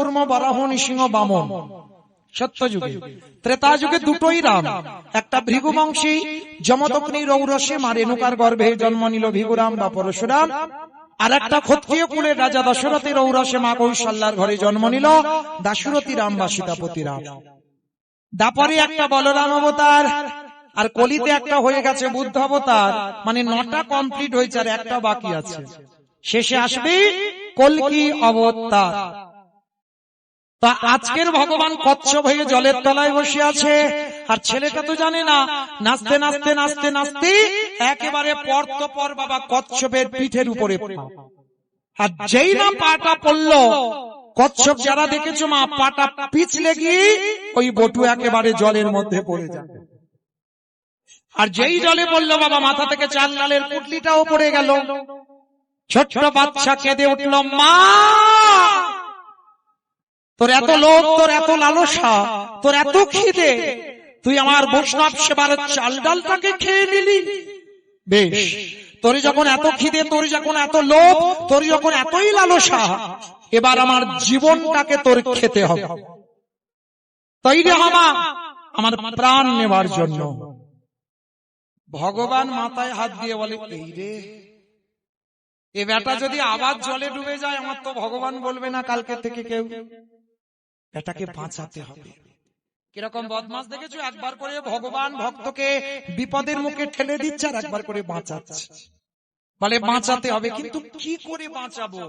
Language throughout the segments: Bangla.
কুর্ম বরাহ নৃসিংহ বামন। সত্য যুগে ত্রেতা যুগে দুটোই রাম। একটা ভৃগু বংশী যমদগ্নি রৌরসে মা রেণুকার গর্ভে জন্ম নিল ভিগুরাম বা পরশুরাম। আর একটা ক্ষত্রিয় কুলের রাজা দশরথের ঔরসে মা কৌশল্যার ঘরে জন্ম নিল দাশরথী রাম বা সীতাপতি রাম। দাপরে একটা বলরাম অবতার, আর কলিতে একটা হয়ে গেছে বুদ্ধ অবতার মানে নটা কমপ্লিট হয়েছে আর একটা বাকি আছে। শেষে আসবে কলকি অবতার। তা আজকের ভগবান কচ্ছপ হয়ে জলের তলায় বসে আছে। আর ছেলেটা তো জানে না, নাচতে নাচতে নাচতে নাচতে একেবারে পর বাবা কচ্ছপের পিঠের উপরে আর যেই না পাটা পড়ল, কচ্ছপ যারা দেখেছ মা, পাটা পিছলে গিয়ে ওই বটু একেবারে জলের মধ্যে পড়ে যাবে। আর যেই জলে পড়ল বাবা, মাথা থেকে চাল লালের পুটলিটাও পড়ে গেল। ছোট্ট বাচ্চা কেঁদে উঠল, মা! তোর এত লোভ তোর এত লালসা তোর এত খিদে। তুই আমার বৈষ্ণব সেবার চাল ডালটাকে খেয়ে নিলি। বেশ। তোর যখন এত খিদে তোর যখন এত লোভ তোর যখন এতই লালসা এবার আমার জীবনটাকে তোর খেতে হবে। তৈরি হবা আমার প্রাণ নেবার জন্য। ভগবান মাথায় হাত দিয়ে বলে এই রে এ বেটা যদি আবার জলে ডুবে যায় আমার তো ভগবান বলবে না কালকে থেকে কেউ। এটাকে বাঁচাতে হবে। কীরকম বদমাস দেখেছ? একবার করে ভগবান ভক্তকে বিপদের মুখে ঠেলে দিচ্ছে আর একবার করে বাঁচাচ্ছে। বলে বাঁচাতে হবে কিন্তু কি করে বাঁচাবো?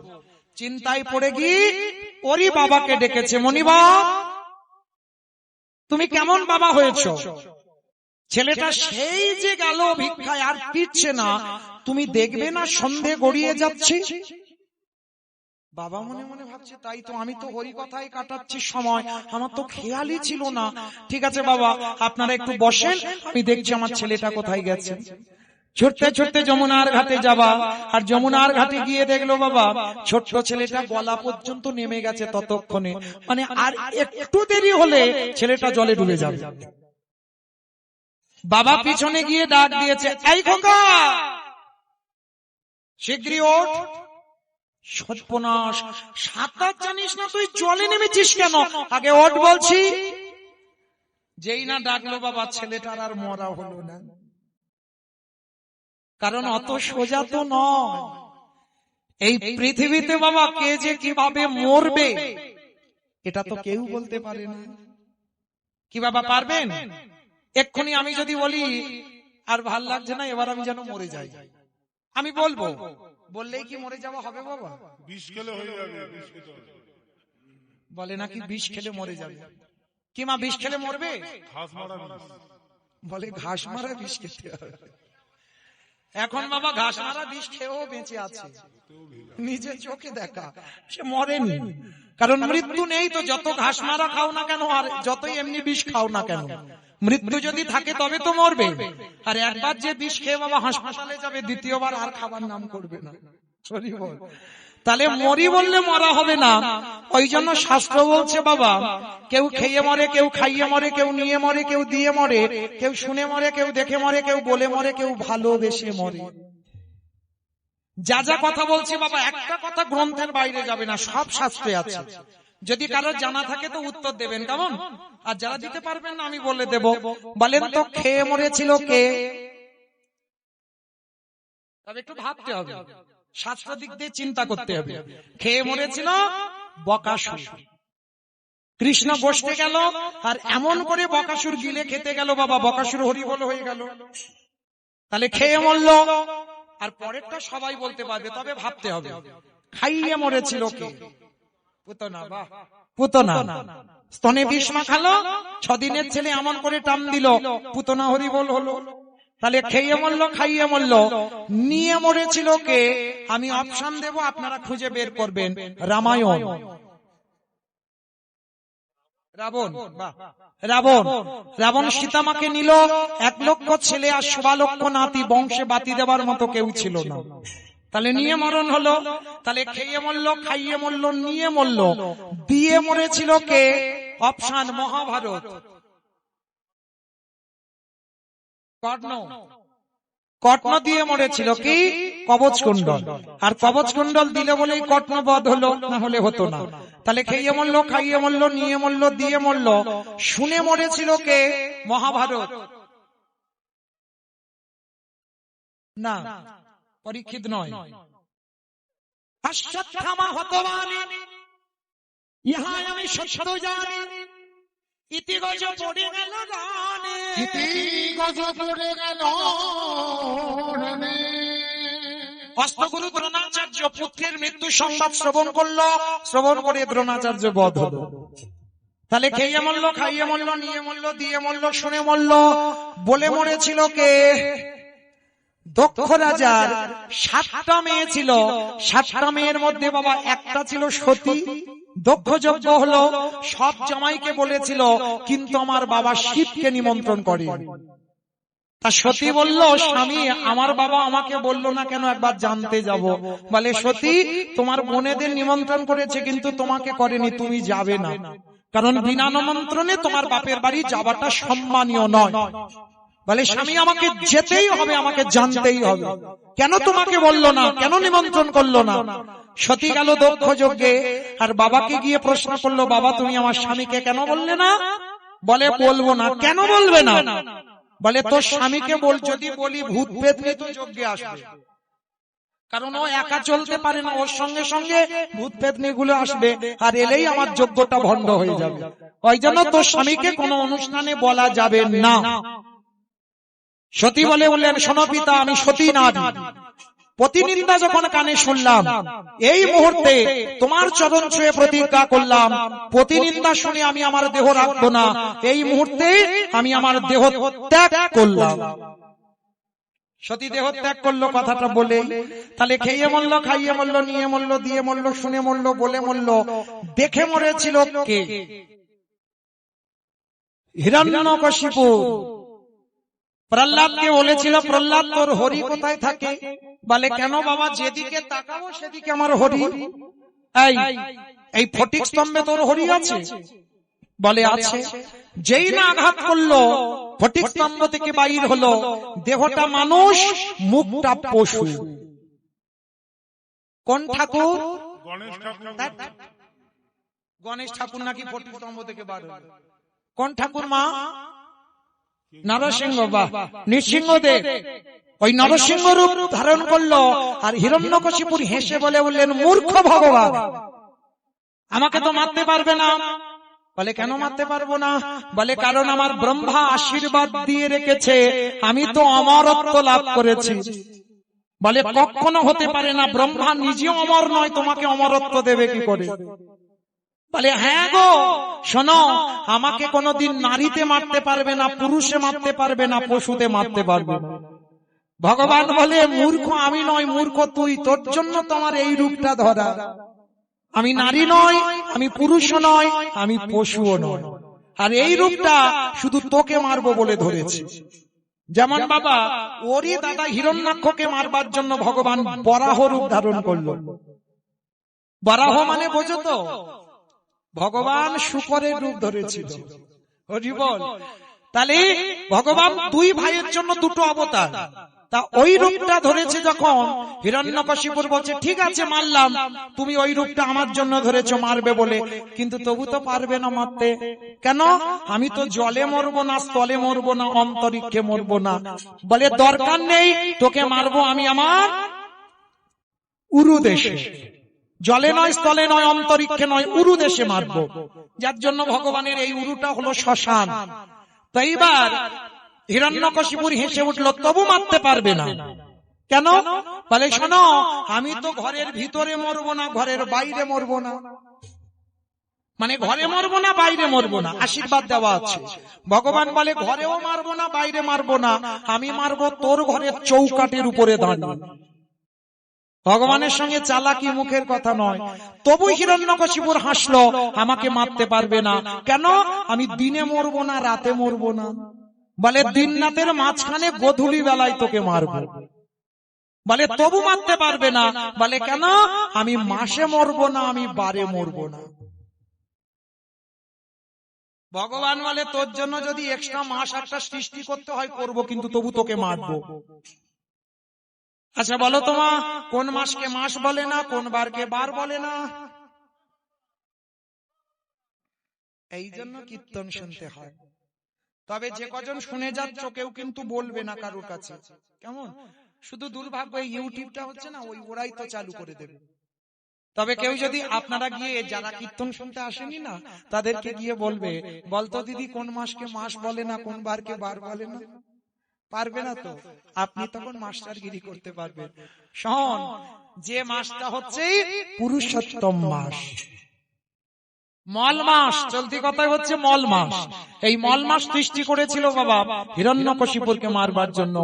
চিন্তায় পড়ে গিয়ে ওরই বাবাকে ডেকেছে। মনিবা তুমি কেমন বাবা হয়েছ? ছেলেটা সেই যে গেল ভিক্ষায় আর ফিরছে না। তুমি দেখবে না সন্ধে গড়িয়ে যাচ্ছে। বাবা মনে মনে ভাবছে, তাই তো আমি তো হরি কথাই কাটাচ্ছি সময়। আমার তো খেয়ালই ছিল না। ঠিক আছে বাবা, আপনারা একটু বসেন, আমি দেখছি আমার ছেলেটা কোথায় গেছে। ছুটতে ছুটতে যমুনার ঘাটে যাবা। আর যমুনার ঘাটে গিয়ে দেখল বাবা, ছোট্ট ছেলেটা গলা পর্যন্ত নেমে গেছে ততক্ষণে। মানে আর একটু দেরি হলে ছেলেটা জলে ডুবে যাবে। বাবা পিছনে গিয়ে ডাক দিয়েছে, এই খোকা শীঘ্রই ওঠ। সর্বনাশ। সাঁতার জানিস না তুই জলে নেমেছিস কেন? আগে ওঠ বলছি। যেই না ডাকলো বাবা ছেলেটার আর মরা হলো না। কারণ অত সোজা তো নয়। এই পৃথিবীতে বাবা কে যে কীভাবে মরবে এটা তো কেউ বলতে পারে না। কি বাবা পারবেন? এক্ষুনি আমি যদি বলি আর ভালো লাগছে না এবার আমি যেন মরে যাই। যাই আমি বলব। বললেই কি মরে যাওয়া হবে বাবা? বিষ খেলে হয়ে যাবে। বলে নাকি বিষ খেলে মরে যাবে? কি মা বিষ খেলে মরবে? ঘাস মারা বিষ। বলে ঘাস মারা বিষ খেতে হবে। এখন বাবা ঘাস মারা বিষ খেয়েও বেঁচে আছে। নিজের চোখে দেখা। সে মরেনি। কারণ মৃত্যু নেই তো যত ঘাস মারা খাও না কেন? আর যতই এমনি বিষ খাও না কেন? মৃত্যু যদি থাকে তবে তো মরবে। আর একবার যে বিষ খেয়ে বাবা হাসপাতালে যাবে, দ্বিতীয়বার আর খাবার নাম করবে না। তাহলে মরি বললে মরা হবে না। ওই জন্য শাস্ত্র বলছে বাবা, কেউ খেয়ে মরে, কেউ খাইয়ে মরে, কেউ নিয়ে মরে, কেউ দিয়ে মরে, কেউ শুনে মরে, কেউ দেখে মরে, কেউ বলে মরে, কেউ ভালোবেসে মরে। যা যা কথা বলছি বাবা, একটা কথা গ্রন্থের বাইরে যাবে না, সব শাস্ত্রে আছে। যদি কারও জানা থাকে তো উত্তর দেবেন কেমন? আর যারা দিতে পারবেন না আমি বলে দেব। বলেন তো খেয়ে মরেছিল কে? তবে একটু ভাবতে হবে। শাস্ত্র দিক দিয়ে চিন্তা করতে হবে। খেয়ে মরেছিল বকাসুর। কৃষ্ণ বসতে গেল আর এমন করে বকাসুর গিলে খেতে গেল বাবা বকাসুর হরিবল হয়ে গেল। তাহলে খেয়ে মরল। আর পরেরটা সবাই বলতে পারবে তবে ভাবতে হবে। খাইয়ে মরেছিল কে? পুতনা বাহ। পুতনা স্তনে বিষ মাখালো ছদিনের ছেলে এমন করে টান দিল পুতনা হরিবল হলো। তাহলে খেয়ে মরলো খাইয়ে মরলো। নিয়ে মরেছিল কে? আমি অপশন দেব আপনারা খুঁজে বের করবেন। রামায়ণ। রাবণ। রাবণ রাবণ সীতামাকে নিল এক লক্ষ ছেলে আর সোয়া লক্ষ নাতি বংশে বাতি দেওয়ার মতো কেউ ছিল না। তাহলে নিয়ে মরণ হলো। তাহলে খেয়ে মরলো খাইয়ে মরলো নিয়ে মরলো। দিয়ে মরেছিল কে? অপশান মহাভারত। কর্ণ। কটন দিয়ে মরেছিল কি? কবচ কুণ্ডল আর কবচ কুণ্ডল দিলে বলেই কটন বধ হলো না হলে হতো না। তাহলে খেয়ে মরলো খাইয়ে মরল নিয়ে মরলো দিয়ে মরলো। শুনে মরেছিল কে? মহাভারত। না। পরীক্ষিত নয়। অশ্বত্থামা হতবানি ইহাই আমি সত্য জানি। ইতিগজ পড়ে গেল গানে। অস্তগুরু দ্রোণাচার্য পুত্রের মৃত্যু সংবাদ শ্রবণ করল। শ্রবণ করে দ্রোণাচার্য বধ হলো। তাহলে খেয়ে মরলো খাইয়ে মরলো নিয়ে মরলো দিয়ে মরলো শুনে মরলো। বলে মরেছিল কে? দক্ষ রাজার সাতটা মেয়ে ছিল। সাতটা মেয়ের মধ্যে বাবা একটা ছিল সতী। দক্ষ যজ্ঞ হলো সব জামাইকে বলেছিল কিন্তু আমার বাবা শিবকে নিমন্ত্রণ করে তা সতী বলল স্বামী আমার বাবা আমাকে বলল না কেন একবার জানতে যাব? বলে সতী তোমার বোনেদের নিমন্ত্রণ করেছে কিন্তু তোমাকে করেনি তুমি যাবে না। কারণ বিনা নিমন্ত্রণে তোমার বাপের বাড়ি যাওয়াটা সম্মানীয় নয়। বলে স্বামী আমাকে যেতেই হবে আমাকে জানতেই হবে। কেন তোমাকে বলল না? কেন নিমন্ত্রণ করল না? সতী গেল দক্ষ যজ্ঞে আর বাবাকে গিয়ে প্রশ্ন করল বাবা তুমি আমার স্বামীকে কেন বললে না? বলে বলব না কেন বলবে না? বলে তোর স্বামীকে বল যদি বলি ভূত পেতনি তো যজ্ঞে আসবে। কারণ ও একা চলতে পারে না ওর সঙ্গে সঙ্গে ভূত পেতনি গুলো আসবে আর এলেই আমার যোগ্যটা ভণ্ড হয়ে যাবে। ওই জন্য তোর স্বামীকে কোনো অনুষ্ঠানে বলা যাবে না সতী বলে বললেন শোনো আমি সতী না প্রতিনিন্দা যখন কানে শুনলাম, এই মুহূর্তে তোমার চরণ ছুঁয়ে প্রতিজ্ঞা করলাম। প্রতিনিন্দা শুনে আমি আমার দেহ রাখব না। এই মুহূর্তে আমি আমার দেহ ত্যাগ করলাম। সতী দেহ ত্যাগ করল, কথাটা বলে, তাহলে খেয়ে মরলো, খাইয়ে মরলো, নিয়ে মরলো, দিয়ে মরলো, শুনে মরলো, বলে মরলো, দেখে মরেছিল কে? হিরণ্যকশিপু প্রহ্লাদকে বলেছিল প্রহ্লাদ তোর হরি কোথায় থাকে? বলে কেন বাবা যেদিকে তাকাবো সেদিকে আমার হরি। এই এই ফটিক স্তম্ভে তোর হরি আছে? বলে আছে। যেই না আঘাত করল ফটিক স্তম্ভ থেকে বাইর হলো দেহটা মানুষ মুখটা পশু। কোন ঠাকুর? গণেশ ঠাকুর। নাকি ফটিক স্তম্ভ থেকে বার কোন ঠাকুর মা? নরসিংহ বা নৃসিংহ দেব ওই নরসিংহ রূপ ধারণ করল আর হিরণ্যকশিপুর হেসে বলে বললেন মূর্খ ভগবান আমাকে তো মারতে পারবে না। বলে কেন মারতে পারব না? বলে কারণ আমার ব্রহ্মা আশীর্বাদ দিয়ে রেখেছে আমি তো অমরত্ব লাভ করেছি। বলে কখনো হতে পারে না ব্রহ্মা নিজেও অমর নয় তোমাকে অমরত্ব দেবে কি করে? বলে হ্যাঁ গো, শোনো, আমাকে কোনোদিন নারীতে মারতে পারবে না, পুরুষে মারতে পারবে না, পশুতে মারতে পারবে না। ভগবান বলে, মূর্খ আমি নয় মূর্খ তুই, তোর জন্য তোমার এই রূপটা ধরা। আমি নারী নয় আমি পুরুষও নয় আমি পশুও নয় আর এই রূপটা শুধু তোকে মারবো বলে ধরেছি। যেমন বাবা, ওরই দাদা হিরণ্যাক্ষকে মারবার জন্য ভগবান বরাহ রূপ ধারণ করল। বরাহ মানে বোঝো তো ভগবান শুকরের রূপ ধরেছিল। হরি বল তাহলে ভগবান দুই ভাইয়ের জন্য দুটো অবতার। তা ওই রূপটা ধরেছে যখন হিরণ্যকশিপুর বলছে ঠিক আছে মারলাম। তুমি ওই রূপটা আমার জন্য ধরেছো মারবে বলে। কিন্তু তবু তো পারবে না মারতে। কেন? আমি তো জলে মরবো না স্থলে মরবো না অন্তরিক্ষে মরবো না। বলে দরকার নেই তোকে মারবো আমি আমার উরু দেশে জলে নয় স্থলে নয় অন্তরিক্ষে নয় উরু দেশে মারব। যার জন্য ভগবানের এই উরুটা হলো শ্মশান। তো এইবার হিরণ্যকশিপুর হেসে উঠল তবু মারতে পারবে না। কেন? বলে শোনো আমি তো ঘরের ভিতরে মরবো না ঘরের বাইরে মরবো না। মানে ঘরে মরবো না বাইরে মরবো না আশীর্বাদ দেওয়া আছে। ভগবান বলে ঘরেও মারবো না বাইরে মারবো না আমি মারবো তোর ঘরের চৌকাটের উপরে দাঁড়িয়ে। ভগবানের সঙ্গে চালাকি মুখের কথা নয়। তবু হিরণ্যকশিপুর হাসলো, আমাকে মারতে পারবে না। কেন? আমি দিনে মরবো না, রাতে মরবো না। বলে দিন রাতের মাঝখানে গধুলি বেলায় তোকে মারবো। বলে, তবু মারতে পারবে না। বলে, কেন? আমি মাসে মরবো না, আমি বারে মরবো না। ভগবান বলে, তোর জন্য যদি এক্সট্রা মাস একটা সৃষ্টি করতে হয়, করব, কিন্তু তবু তোকে মারবো। আচ্ছা বলো তোমা কোন মাসকে মাস বলে না, কোন বারকে বার বলে না? এই জন্য কীর্তন শুনতে হয়। তবে যে কজন শুনে যাচ্ছ, কেউ কিন্তু বলবে না কারোর কাছে। কেমন? শুধু দুর্ভাগ্য ইউটিউবটা হচ্ছে না, ওই ওরাই তো চালু করে দেবে। তবে কেউ যদি আপনারা গিয়ে যারা কীর্তন শুনতে আসেনি না, তাদেরকে গিয়ে বলবে, বলতো দিদি, কোন মাসকে মাস বলে না, কোন বারকে বার বলে না? পারবে না তো। আপনি তখন মাস্টারগিরি করতে পারবেন। শোন, যে মাসটা হচ্ছে পুরুষোত্তম মাস। মল মাস চলতি কথায় হচ্ছে মল মাস এই মল মাস সৃষ্টি করেছিল বাবা হিরণ্যকশিপুরকে মারবার জন্য।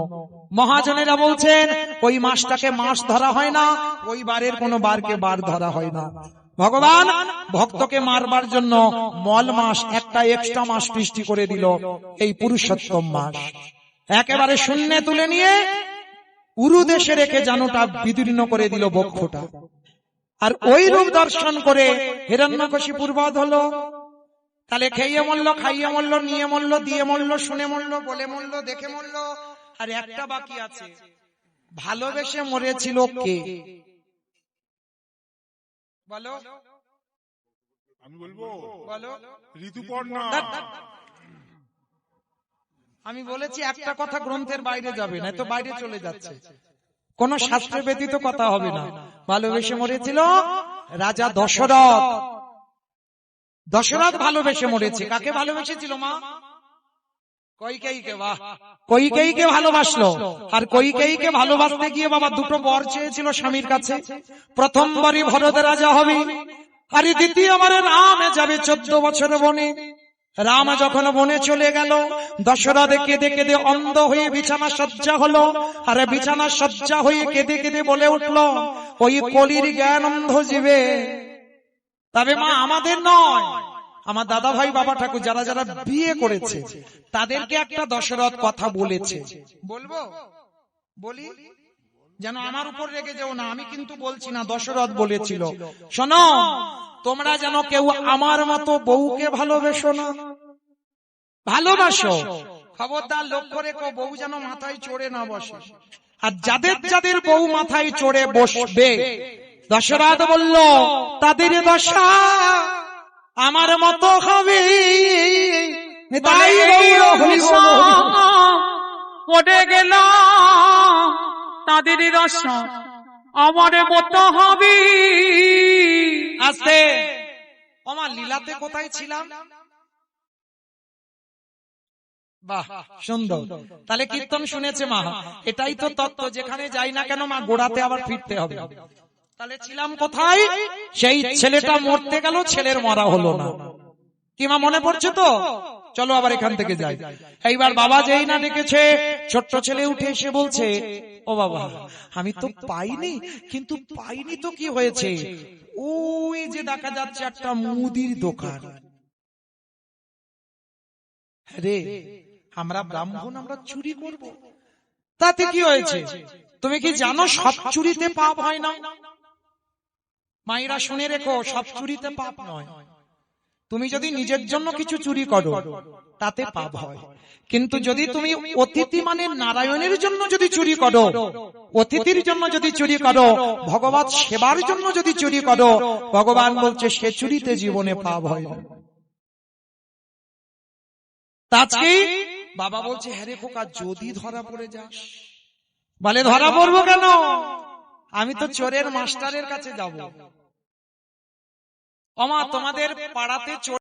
মহাজনেরা বলছেন, ওই মাসটাকে মাস ধরা হয় না, ওই বারের কোনো বারকে বার ধরা হয় না। ভগবান ভক্তকে মারবার জন্য মল মাস একটা এক্সট্রা মাস সৃষ্টি করে দিল, এই পুরুষোত্তম মাস। একেবারে শূন্যে তুলে নিয়ে উরু দেশে রেখে জানোটা বিদীর্ণ করে দিল বক্ষটা। আর ওই রূপ দর্শন করে হিরণ্যকশিপুর বধ হলো তাহলে খেয়ে মরলো খাইয়ে মরলো নিয়ে মরলো দিয়ে মরলো শুনে মরলো বলে মরলো দেখে মরলো আর একটা বাকি আছে। ভালোবেসে মরেছিল কে? বলো। আমি বলব বলো। ঋতুপর্ণা। আমি বলেছি একটা কথা গ্রন্থের বাইরে যাবে না তো বাইরে চলে যাচ্ছে। কোন শাস্ত্রে ব্যতীত কথা হবে না। ভালোবেসে মরেছিল রাজা দশরথ। দশরথ। ভালোবেসে মরেছে। কাকে ভালোবেসেছিল মা? কৈকেয়ীকে বাহ কৈকেয়ীকে ভালোবাসলো? আর কৈকেয়ীকে ভালোবাসতে গিয়ে বাবা দুটো বর চেয়েছিল স্বামীর কাছে। প্রথমবারই ভরত রাজা হবে। আর দ্বিতীয়বারে রামে যাবে চোদ্দ বছর বনে রাম যখন বনে চলে গেল দশরথ কেঁদে কেঁদে অন্ধ হয়ে বিছানা সজ্জা হলো। আর বিছানা সজ্জা হয়ে কেঁদে কেঁদে বলে উঠল ওই কলির জ্ঞান অন্ধ জীবে। তবে মা আমাদের নয়। আমার দাদা ভাই বাবা ঠাকুর যারা যারা বিয়ে করেছে তাদেরকে একটা দশরথ কথা বলেছে। বলব? বলি? যেন আমার উপর রেগে যেও না আমি কিন্তু বলছি না দশরথ বলেছিল। শোনো তোমরা যেন কেউ আমার মতো বউকে ভালোবেসো না। ভালোবাসো। খবরদার, লক্ষ্য রেখো, বউ যেন মাথায় চড়ে না বসে। আর যাদের যাদের বউ মাথায় চড়ে বসবে, দশরথ বলল, তাদের দশা আমার মতো হবে। গেল। তাদের দশা আমার মতো হবে। লীলাতে কোথায় ছিলাম? বাহ সুন্দর। তাহলে কীর্তন শুনেছে মা। এটাই তো তত্ত্ব যেখানে যাই না কেন মা গোড়াতে আবার ফিরতে হবে। তাহলে ছিলাম কোথায়? সেই ছেলেটা মরতে গেল ছেলের মরা হলো না। কি মা মনে পড়ছে তো? চলো আবার এখান থেকে যাই। এইবার বাবা যেই না ডেকেছে, ছোট্ট ছেলে উঠে এসে বলছে, ও বাবা, আমি তো পাইনি, কিন্তু পাইনি তো কি হয়েছে? ওই যে দেখা যাচ্ছে একটা মুদির দোকান। রে, আমরা ব্রাহ্মণ, আমরা চুরি করব। তাতে কি হয়েছে? তুমি কি জানো সব চুরিতে পাপ হয় না? মায়েরা শুনে রেখো, সব চুরিতে পাপ নয়। তুমি যদি নিজের জন্য কিছু চুরি করো তাতে পাপ হয়। কিন্তু যদি তুমি অতিথি মানে নারায়ণের জন্য যদি চুরি করো অতিথির জন্য যদি চুরি করো ভগবত সেবার জন্য যদি চুরি করো ভগবান বলছে সে চুরিতে জীবনে পাপ হয় না। আজকে বাবা বলছে হ্যারে খোকা যদি ধরা পড়ে যাস। বলে ধরা পড়ব কেন? আমি তো চোরের মাস্টারের কাছে যাব। অমা তোমাদের পাড়াতে